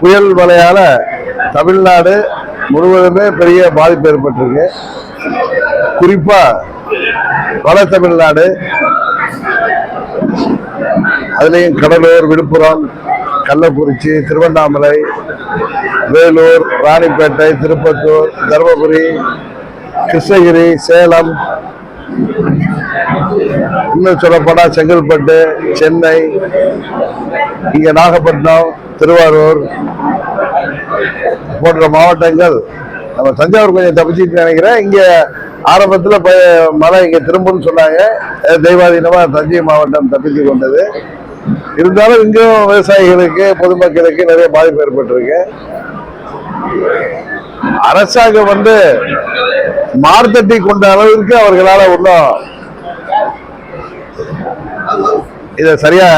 புயல் மழையால தமிழ்நாடு முழுவதுமே பெரிய பாதிப்பு ஏற்பட்டிருக்கு. குறிப்பா வட தமிழ்நாடு அதுலேயும் கடலூர் விழுப்புரம் கள்ளக்குறிச்சி திருவண்ணாமலை வேலூர் ராணிப்பேட்டை திருப்பத்தூர் தருமபுரி கிருஷ்ணகிரி சேலம் இன்னும் சொல்லப்போனால் செங்கல்பட்டு சென்னை இங்கே நாகப்பட்டினம் திருவாரூர் போன்ற மாவட்டங்கள். நம்ம தஞ்சாவூர் கொஞ்சம் தப்பிச்சுட்டு நினைக்கிறேன். இங்கே ஆரம்பத்தில் ப- மழை இங்கே திரும்பும்னு சொன்னாங்க. தெய்வாதீனமாக தஞ்சை மாவட்டம் தப்பித்து கொண்டது. இருந்தாலும் இங்கும் விவசாயிகளுக்கு பொதுமக்களுக்கு நிறைய பாதிப்பு ஏற்பட்டிருக்கு. அரசாங்கம் வந்து மார்த்தட்டி கொண்ட அளவிற்கு அவர்களால் ஒன்றும் இதை சரியா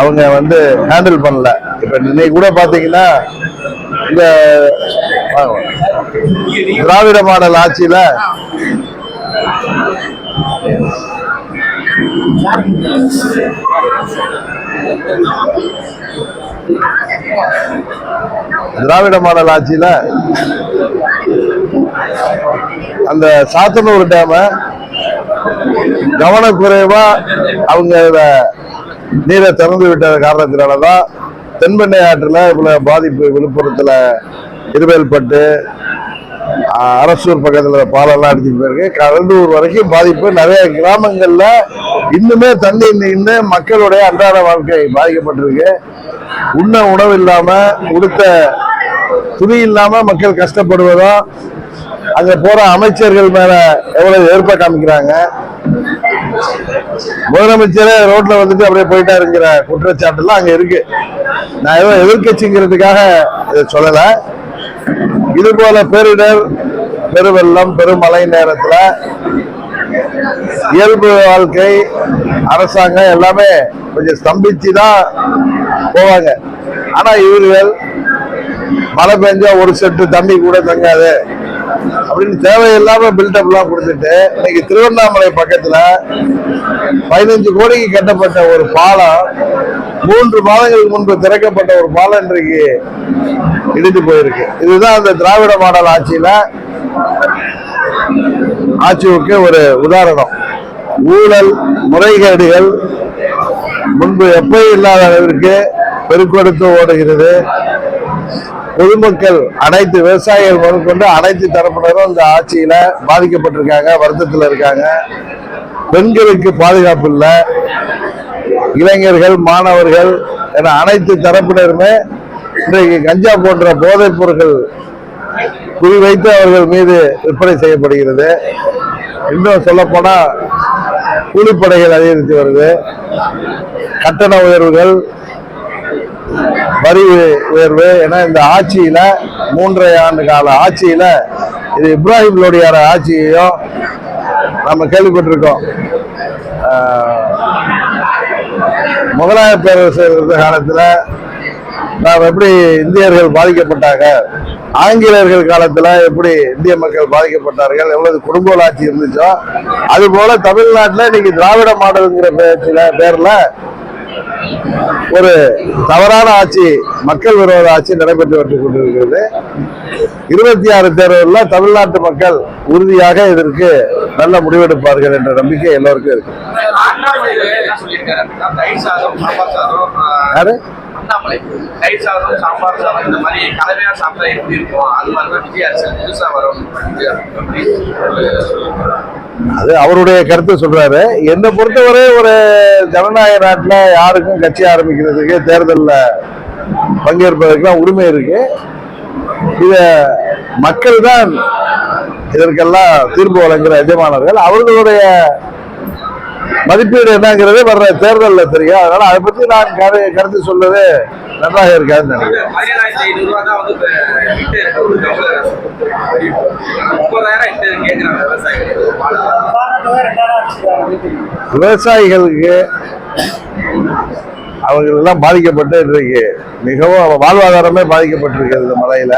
அவங்க வந்து ஹேண்டில் பண்ணல. இப்ப இன்னைக்கு கூட பாத்தீங்கன்னா இந்த திராவிட மாடல் ஆட்சியில திராவிட மாடல் ஆட்சியில அந்த சாத்தனூர் டேமை கவனக்குறைவா அவங்க இத நீரை திறந்து விட்ட காரணத்தினாலதான் தென்பெண்ணை ஆற்றுல இவ்வளவு பாதிப்பு விழுப்புரத்துல இருவேல்பட்டு அரசூர் பக்கத்துல பாலம்லாம் அடிச்சுட்டு போயிருக்கு. கடலூர் வரைக்கும் பாதிப்பு. நிறைய கிராமங்கள்ல இன்னுமே தண்ணி நின்று மக்களுடைய அன்றாட வாழ்க்கை பாதிக்கப்பட்டிருக்கு. உண்ண உணவு இல்லாம உடுத்த துணி இல்லாம மக்கள் கஷ்டப்படுவதும் அங்க போற அமைச்சர்கள் மேல எவ்வளவு ஏற்ப காமிக்கிறாங்க? முதலமைச்சரே ரோட்ல வந்துட்டு அப்படியே போயிட்டாருங்கிற குற்றச்சாட்டுலாம் அங்க இருக்கு. நான் ஏதோ எதிர்கட்சிங்கிறதுக்காக இதை சொல்லல. இது போல பேரிடர் பெருவெள்ளம் பெருமழை நேரத்துல இயல்பு வாழ்க்கை அரசாங்கம் எல்லாமே கொஞ்சம் ஸ்தம்பிச்சு தான் போவாங்க. ஆனா இவர்கள் மழை பெஞ்சா ஒரு செட்டு தண்ணி கூட தங்காது. அப்படின்னு தேவையில்லாம பில்டப்லாம் கொடுத்துட்டு இன்னைக்கு திருவண்ணாமலை பக்கத்துல பதினஞ்சு கோடிக்கு கட்டப்பட்ட ஒரு பாலம் மூன்று மாதங்களுக்கு முன்பு திறக்கப்பட்ட ஒரு பாலம் இன்றைக்கு இடிந்து போயிருக்கு. இதுதான் அந்த திராவிட மாடல் ஆட்சியில ஆட்சிக்கு ஒரு உதாரணம். ஊழல் முறைகேடுகள் முன்பு எப்பயும் இல்லாத அளவிற்கு பெருக்கெடுத்து ஓடுகிறது. பொதுமக்கள் அனைத்து விவசாயிகள் முதற்கொண்டு அனைத்து தரப்பினரும் இந்த ஆட்சியில பாதிக்கப்பட்டிருக்காங்க வருத்தத்தில் இருக்காங்க. பெண்களுக்கு பாதுகாப்பு இல்லை. இளைஞர்கள் மாணவர்கள் என அனைத்து தரப்பினருமே இன்றைக்கு கஞ்சா போன்ற போதைப் பொருட்கள் குறிவைத்து அவர்கள் மீது விற்பனை செய்யப்படுகிறது. இன்னும் சொல்லப்போனால் கூலிப்படைகள் அதிகரித்து வருது. கட்டண உயர்வுகள் வரி உயர்வு. ஏன்னா இந்த ஆட்சியில மூன்றரை ஆண்டு கால ஆட்சியில இது இப்ராஹிம் லோடியார ஆட்சியையும் நம்ம கேள்விப்பட்டிருக்கோம். ஆஹ், முகலாய பேரரசு இருந்த காலத்துல நாம் எப்படி இந்தியர்கள் பாதிக்கப்பட்டாங்க? ஆங்கிலேயர்கள் காலத்துல எப்படி இந்திய மக்கள் பாதிக்கப்பட்டார்கள்? எவ்வளவு குடும்ப ஆட்சி இருந்துச்சோ அது போல தமிழ்நாட்டில் இன்னைக்கு திராவிட மாடலுங்கிற பேச்சுல பேர்ல ஒரு தவறான ஆட்சி மக்கள் விரோத ஆட்சி நடைபெற்று வந்து கொண்டிருக்கிறது. இருபத்தி ஆறு தேர்தலில் தமிழ்நாட்டு மக்கள் உறுதியாக இதற்கு நல்ல முடிவெடுப்பார்கள் என்ற நம்பிக்கை எல்லோருக்கும் இருக்கு. யாரு? அண்ணாமலை. தயிர் சாதம் சாம்பார் சாதம் இந்த மாதிரி கலவையா சாப்பிட்டா எப்படி இருக்கும்? அது மாதிரி தான் விஜய் வரும் அது அவருடைய கருத்தை சொல்றாரு. என்னை பொறுத்தவரை ஒரு ஜனநாயக நாட்டில் யாருக்கும் கட்சி ஆரம்பிக்கிறதுக்கு தேர்தலில் பங்கேற்பதற்கெல்லாம் உரிமை இருக்கு. இத மக்கள் தான் இதற்கெல்லாம் தீர்ப்பு வழங்குகிற எஜமானர்கள். அவர்களுடைய மதிப்பீடு என்னங்கிறது வர்ற தேர்தல்ல தெரியும். அதனால அதை பத்தி நான் கரு- கருத்து சொல்றது நன்றாக இருக்காதுன்னு நினைக்கிறேன். விவசாயிகளுக்கு அவர்கள் எல்லாம் பாதிக்கப்பட்டு இன்றைக்கு மிகவும் வாழ்வாதாரமே பாதிக்கப்பட்டிருக்கிறது இந்த மழையில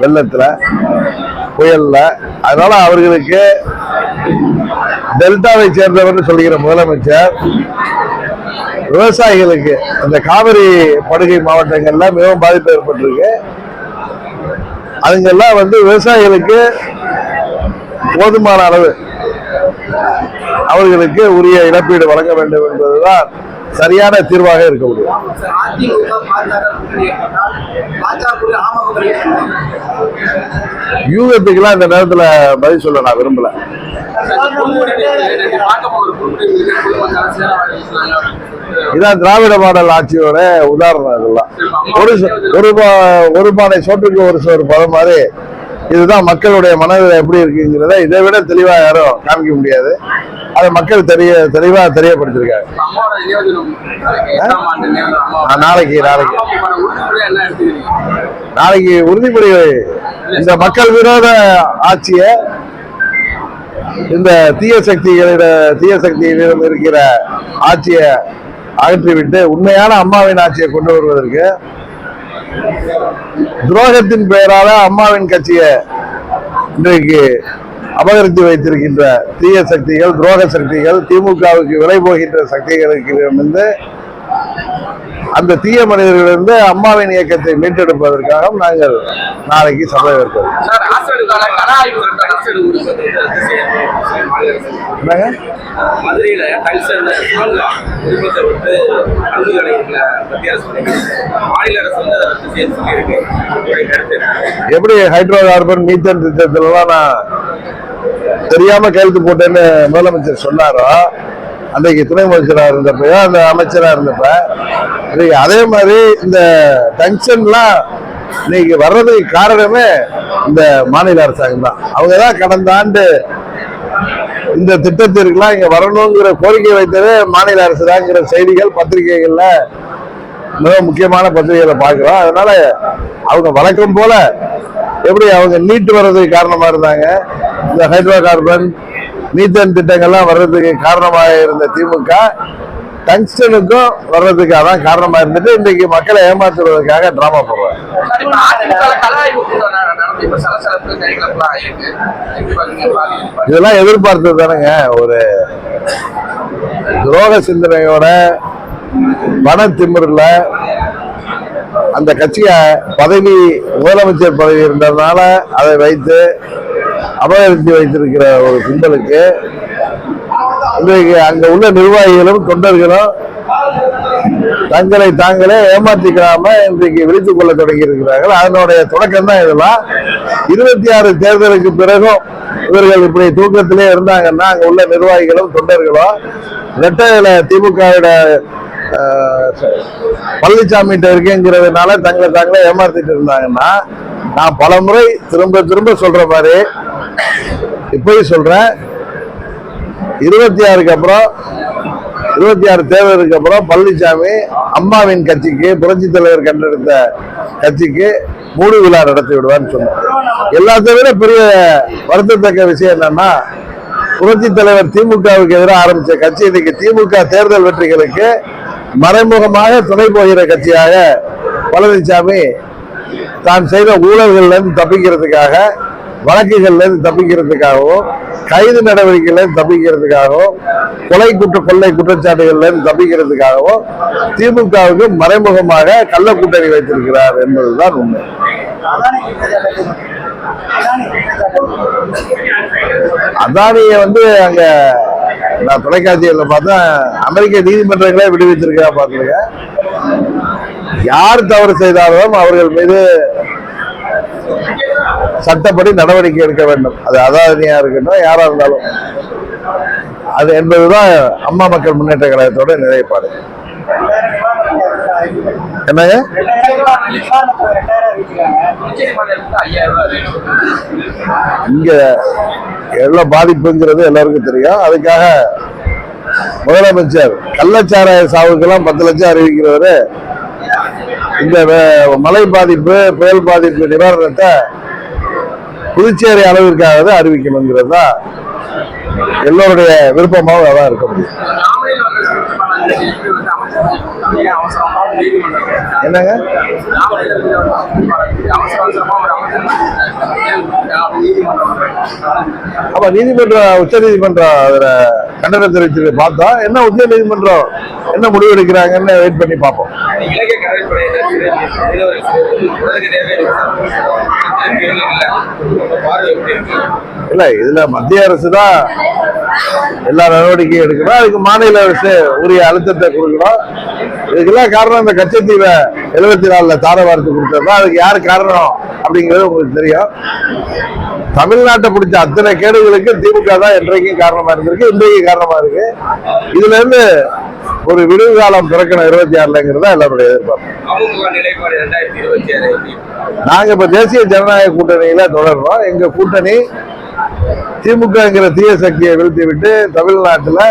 வெள்ளத்துல புயல்ல. அதனால அவர்களுக்கு டெல்டாவை சேர்ந்தவர் சொல்லுகிற முதலமைச்சர் விவசாயிகளுக்கு அந்த காவிரி படுகை மாவட்டங்கள்ல மிகவும் பாதிப்பு ஏற்பட்டிருக்கு. அதுங்கெல்லாம் வந்து விவசாயிகளுக்கு போதுமான அளவு அவர்களுக்கு உரிய இழப்பீடு வழங்க வேண்டும் என்பதுதான் சரியான தீர்வாக இருக்க முடியும். அதிமுக யூகத்துக்கெல்லாம் இந்த நேரத்துல பதில் சொல்ல நான் விரும்பல. இதான் திராவிட மாடல் ஆட்சியோட உதாரணம் இதெல்லாம். ஒரு ச- ஒரு பா- ஒரு பானை சோற்றுக்கு ஒரு சோறு பதம் மாதிரி இதுதான் மக்களுடைய மனதில் எப்படி இருக்குங்கிறத இதை விட தெளிவா யாரும் காமிக்க முடியாது. அதை மக்கள் தெரிய தெளிவா தெரியப்படுத்திருக்காங்க நாளைக்கு நாளைக்கு. நாளைக்கு உறுதிமொழி இந்த மக்கள் விரோத ஆட்சியை இந்த தீய சக்திகளிட தீய சக்திகளிடம் இருக்கிற ஆட்சியை அகற்றிவிட்டு உண்மையான அம்மாவின் ஆட்சியை கொண்டு வருவதற்கு துரோகத்தின் பெயரால அம்மாவின் கட்சியை இன்றைக்கு அபகரித்து வைத்திருக்கின்ற தீய சக்திகள் துரோக சக்திகள் திமுகவுக்கு விலை போகின்ற சக்திகளுக்கு இருந்து அந்த தீய மனிதர்களிலிருந்து அம்மாவின் இயக்கத்தை மீட்டெடுப்பதற்காக நாங்கள் நாளைக்கு சபை என்ன? எப்படி ஹைட்ரோ கார்பன் மீத்தேன் திட்டத்திலலாம் நான் தெரியாம கையெழுத்து போட்டேன்னு முதலமைச்சர் சொன்னாரோ? அன்றைக்கு துணை அமைச்சராக இருந்தப்பையோ அந்த அமைச்சராக இருந்தப்ப இன்னைக்கு அதே மாதிரி இந்த டங்ஷன்லாம் இன்னைக்கு வர்றதுக்கு காரணமே இந்த மாநில அரசாங்கம் தான். அவங்க தான் கடந்த ஆண்டு இந்த திட்டத்திற்கெல்லாம் இங்கே வரணுங்கிற கோரிக்கை வைத்ததே மாநில அரசு தாங்கிற செய்திகள் பத்திரிகைகளில் மிக முக்கியமான பத்திரிகைகளை பார்க்குறோம். அதனால அவங்க வழக்கம் போல எப்படி அவங்க நீட்டு வர்றதுக்கு காரணமாக இருந்தாங்க? இந்த ஹைட்ரோ கார்பன் மீத்தேன் திட்டங்கள்லாம் வர்றதுக்கு காரணமாக இருந்த திமுக டங்ஸ்டனுக்கும் வர்றதுக்கு அதான் காரணமா இருந்துட்டு இன்றைக்கு மக்களை ஏமாத்துறதுக்காக டிராமா போடுறாங்க. இதெல்லாம் எதிர்பார்த்தது தானேங்க. ஒரு துரோக சிந்தனையோட பண திமிரில் அந்த கட்சியை பதவி முதலமைச்சர் பதவி இருந்ததுனால அதை வைத்து அபகரித்து வைத்திருக்கிற ஒரு கும்பலுக்கு இன்றைக்கு அங்க உள்ள நிர்வாகிகளும் தொண்டர்களும் தங்களை தாங்களே ஏமாற்றிக்காம இன்றைக்கு விழித்துக் கொள்ள தொடங்கி இருக்கிறார்கள் அதனுடைய தொடக்கம் தான் இதெல்லாம். இருபத்தி ஆறு தேர்தலுக்கு பிறகும் இவர்கள் இப்படி தூக்கத்திலே இருந்தாங்கன்னா அங்க உள்ள நிர்வாகிகளும் தொண்டர்களும் ரெட்டையில திமுகவோட பழனிசாமி இருக்குங்கிறதுனால தங்களை தாங்களே ஏமாத்திட்டு இருந்தாங்கன்னா நான் பல முறை திரும்ப திரும்ப சொல்ற மாதிரி இப்பயும் சொல்றேன். இருபத்தி ஆறுக்கு அப்புறம் இருபத்தி ஆறு தேர்தலுக்கு அப்புறம் பழனிசாமி அம்மாவின் கட்சிக்கு புரட்சி தலைவர் கண்டெடுத்த கட்சிக்கு மூடு விழா நடத்தி விடுவான்னு சொன்னார். எல்லாத்தை விட பெரிய வருத்தத்தக்க விஷயம் என்னன்னா புரட்சி தலைவர் திமுகவுக்கு எதிராக ஆரம்பிச்ச கட்சி இன்னைக்கு திமுக தேர்தல் வெற்றிகளுக்கு மறைமுகமாக துணை போகிற கட்சியாக பழனிசாமி தான் செய்த ஊழல்கள்லேருந்து தப்பிக்கிறதுக்காக வழக்குகள்ல இருந்து தப்பிக்கிறதுக்காகவும் கைது நடவடிக்கையில தப்பிக்கிறதுக்காகவும் கொலை குற்ற கொள்ளை குற்றச்சாட்டுகள்ல இருந்து தப்பிக்கிறதுக்காகவும் திமுகவுக்கு மறைமுகமாக கள்ள கூட்டணி வைத்திருக்கிறார் என்பதுதான் உண்மை. அதானியை வந்து அங்க நான் தொலைக்காட்சியில் பார்த்தா அமெரிக்க நீதிமன்றங்களே விடுவித்திருக்கா பார்த்துருக்கேன். யார் தவறு செய்தாலும் அவர்கள் மீது சட்டப்படி நடவடிக்கை எடுக்க வேண்டும். அது அதானியா இருக்கட்டும் யாரா இருந்தாலும். அது என்பதுதான் அம்மா மக்கள் முன்னேற்ற கழகத்தோட நிலைப்பாடு. என்னங்க? இங்க எவ்வளவு பாதிப்புங்கிறது எல்லாருக்கும் தெரியும். அதுக்காக முதலமைச்சர் கள்ளச்சாராய சாவுக்கெல்லாம் பத்து லட்சம் அறிவிக்கிறவரு இந்த வே- மழை பாதிப்பு புயல் பாதிப்பு நிவாரணத்தை புதுச்சேரி அளவிற்காக அறிவிக்கணுங்கிறது தான் எல்லோருடைய விருப்பமாகவும் அதான் இருக்க முடியும். என்னங்க? அப்ப நீதிமன்றம் உச்ச நீதிமன்றம் அதில் கண்டனம் தெரிவிச்சு பார்த்தா என்ன உச்ச நீதிமன்றம் என்ன முடிவு எடுக்கிறாங்கன்னு வெயிட் பண்ணி பார்ப்போம். இல்ல இதுல மத்திய அரசு தான் எல்லா நடவடிக்கையும் எடுக்கணும். அதுக்கு மாநில அரசு உரிய அழுத்தத்தை கொடுக்கணும். இதுக்கெல்லாம் காரணம் இந்த கச்சத்தீவை எழுபத்தி நாலுல தார வார்த்து கொடுத்தது தான் அதுக்கு யார் காரணம் அப்படிங்கிறது உங்களுக்கு தெரியும். தமிழ்நாட்டை பிடிச்ச அத்தனை கேடுகளுக்கு திமுக தான் என்றைக்கும் காரணமா இருந்திருக்கு இன்றைக்கும் காரணமா இருக்கு. இதுல இருந்து ஒரு விடுவு காலம் பிறக்கணும் இருபத்தி ஆறுலங்கிறது எல்லாருடைய எதிர்பார்ப்பு? நாங்க இப்ப தேசிய ஜனநாயக கூட்டணியில தொடர்றோம். எங்க கூட்டணி திமுகங்கிற தீய சக்தியை வீழ்த்தி விட்டு தமிழ்நாட்டில்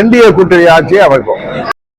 என்டிஏ கூட்டணி ஆட்சியை அமைப்போம்.